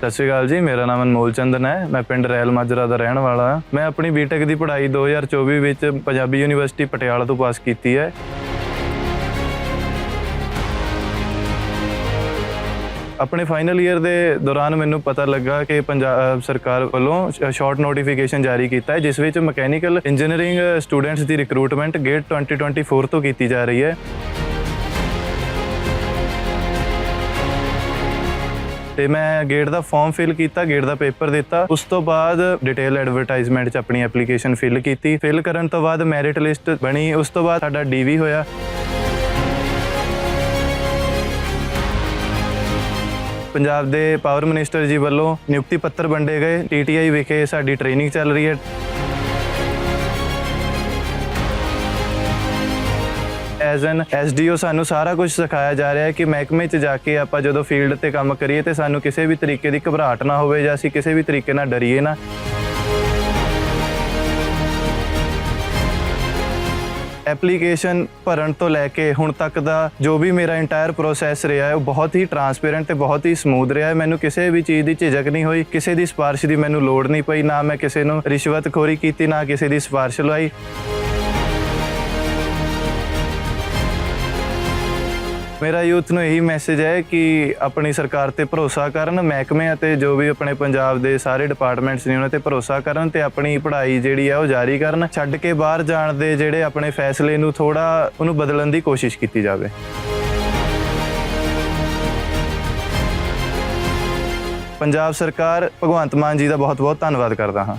ਸਤਿ ਸ਼੍ਰੀ ਅਕਾਲ ਜੀ, ਮੇਰਾ ਨਾਮ ਅਨਮੋਲ ਚੰਦਨ ਹੈ, ਮੈਂ ਪਿੰਡ ਰੈਲ ਮਾਜਰਾ ਦਾ ਰਹਿਣ ਵਾਲਾ ਹਾਂ। ਮੈਂ ਆਪਣੀ ਬੀਟੈਕ ਦੀ ਪੜ੍ਹਾਈ 2024 ਵਿੱਚ ਪੰਜਾਬੀ ਯੂਨੀਵਰਸਿਟੀ ਪਟਿਆਲਾ ਤੋਂ ਪਾਸ ਕੀਤੀ ਹੈ। ਆਪਣੇ ਫਾਈਨਲ ਈਅਰ ਦੇ ਦੌਰਾਨ ਮੈਨੂੰ ਪਤਾ ਲੱਗਾ ਕਿ ਪੰਜਾਬ ਸਰਕਾਰ ਵੱਲੋਂ ਸ਼ਾਰਟ ਨੋਟੀਫਿਕੇਸ਼ਨ ਜਾਰੀ ਕੀਤਾ ਹੈ, ਜਿਸ ਵਿੱਚ ਮਕੈਨੀਕਲ ਇੰਜੀਨੀਅਰਿੰਗ ਸਟੂਡੈਂਟਸ ਦੀ ਰਿਕਰੂਟਮੈਂਟ ਗੇਟ 2024 ਤੋਂ ਕੀਤੀ ਜਾ ਰਹੀ ਹੈ। ਤੇ ਮੈਂ ਗੇਟ ਦਾ ਫਾਰਮ ਫਿਲ ਕੀਤਾ ਗੇਟ ਦਾ ਪੇਪਰ ਦਿੱਤਾ। ਉਸ ਤੋਂ ਬਾਅਦ ਡਿਟੇਲ ਐਡਵਰਟਾਈਜ਼ਮੈਂਟ 'ਚ ਆਪਣੀ ਐਪਲੀਕੇਸ਼ਨ ਫਿਲ ਕੀਤੀ। ਫਿਲ ਕਰਨ ਤੋਂ ਬਾਅਦ ਮੈਰਿਟ ਲਿਸਟ ਬਣੀ। ਉਸ ਤੋਂ ਬਾਅਦ ਸਾਡਾ ਡੀਵੀ ਹੋਇਆ। ਪੰਜਾਬ ਦੇ ਪਾਵਰ ਮਿਨਿਸਟਰ ਜੀ ਵੱਲੋਂ ਨਿਯੁਕਤੀ ਪੱਤਰ ਵੰਡੇ ਗਏ। ਟੀਟੀਆਈ ਵਿਖੇ ਸਾਡੀ ਟ੍ਰੇਨਿੰਗ ਚੱਲ ਰਹੀ ਹੈ। ਐਜ਼ ਐਨ ਐਸਡੀਓ ਸਾਨੂੰ ਸਾਰਾ ਕੁਝ ਸਿਖਾਇਆ ਜਾ ਰਿਹਾ ਹੈ ਕਿ ਮਹਿਕਮੇ 'ਚ ਜਾ ਕੇ ਆਪਾਂ ਜਦੋਂ ਫੀਲਡ ਤੇ ਕੰਮ ਕਰੀਏ ਤੇ ਸਾਨੂੰ ਕਿਸੇ ਵੀ ਤਰੀਕੇ ਦੀ ਘਬਰਾਹਟ ਨਾ ਹੋਵੇ ਜਾਂ ਅਸੀਂ ਕਿਸੇ ਵੀ ਤਰੀਕੇ ਨਾਲ ਡਰੀਏ ਨਾ। ਐਪਲੀਕੇਸ਼ਨ ਭਰਨ ਤੋਂ ਲੈ ਕੇ ਹੁਣ ਤੱਕ ਦਾ ਜੋ ਵੀ ਮੇਰਾ ਇੰਟਾਇਰ ਪ੍ਰੋਸੈਸ ਰਿਹਾ ਹੈ, ਉਹ ਬਹੁਤ ਹੀ ਟਰਾਂਸਪੇਰੈਂਟ ਤੇ ਬਹੁਤ ਹੀ ਸਮੂਥ ਰਿਹਾ ਹੈ। ਮੈਨੂੰ ਕਿਸੇ ਵੀ ਚੀਜ਼ ਦੀ ਝਿਜਕ ਨਹੀਂ ਹੋਈ, ਕਿਸੇ ਦੀ ਸਿਫਾਰਿਸ਼ ਦੀ ਮੈਨੂੰ ਲੋੜ ਨਹੀਂ ਪਈ, ਨਾ ਮੈਂ ਕਿਸੇ ਨੂੰ ਰਿਸ਼ਵਤਖੋਰੀ ਕੀਤੀ, ਨਾ ਕਿਸੇ ਦੀ ਸਿਫਾਰਿਸ਼ ਲਵਾਈ। ਮੇਰਾ ਯੂਥ ਨੂੰ ਇਹੀ ਮੈਸੇਜ ਹੈ ਕਿ ਆਪਣੀ ਸਰਕਾਰ ਤੇ ਭਰੋਸਾ ਕਰਨ ਮਹਿਕਮੇ ਅਤੇ ਜੋ ਵੀ ਆਪਣੇ ਪੰਜਾਬ ਦੇ ਸਾਰੇ ਡਿਪਾਰਟਮੈਂਟਸ ਨੇ ਉਹਨਾਂ ਤੇ ਭਰੋਸਾ ਕਰਨ ਤੇ ਆਪਣੀ ਪੜ੍ਹਾਈ ਜਿਹੜੀ ਆ ਉਹ ਜਾਰੀ ਕਰਨ, ਛੱਡ ਕੇ ਬਾਹਰ ਜਾਣ ਦੇ ਜਿਹੜੇ ਆਪਣੇ ਫੈਸਲੇ ਨੂੰ ਥੋੜਾ ਉਹਨੂੰ ਬਦਲਣ ਦੀ ਕੋਸ਼ਿਸ਼ ਕੀਤੀ ਜਾਵੇ। ਪੰਜਾਬ ਸਰਕਾਰ ਭਗਵੰਤ ਮਾਨ ਜੀ ਦਾ ਬਹੁਤ ਬਹੁਤ ਧੰਨਵਾਦ ਕਰਦਾ ਹਾਂ।